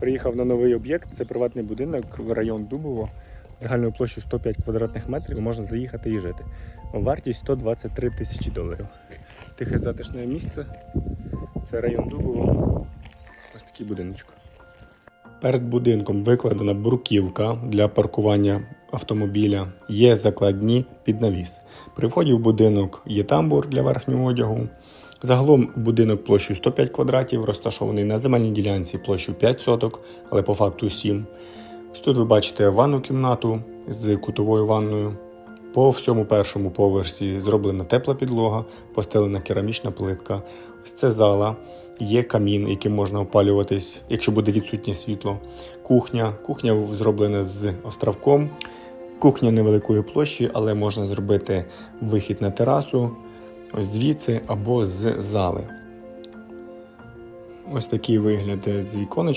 Приїхав на новий об'єкт. Це приватний будинок в район Дубово. Загальною площею 105 квадратних метрів. Можна заїхати і жити. Вартість 123 тисячі доларів. Тихе затишне місце. Це район Дубово. Ось такий будиночок. Перед будинком викладена бруківка для паркування автомобіля. Є закладні під навіс. При вході в будинок є тамбур для верхнього одягу. Загалом будинок площею 105 квадратів, розташований на земельній ділянці площею 5 соток, але по факту 7. Ось тут ви бачите ванну кімнату з кутовою ванною. По всьому першому поверсі зроблена тепла підлога, постелена керамічна плитка. Ось це зала. Є камін, яким можна опалюватись, якщо буде відсутнє світло. Кухня. Кухня зроблена з островком. Кухня невеликої площі, але можна зробити вихід на терасу, ось звідси або з зали. Ось такий вигляд з віконечка.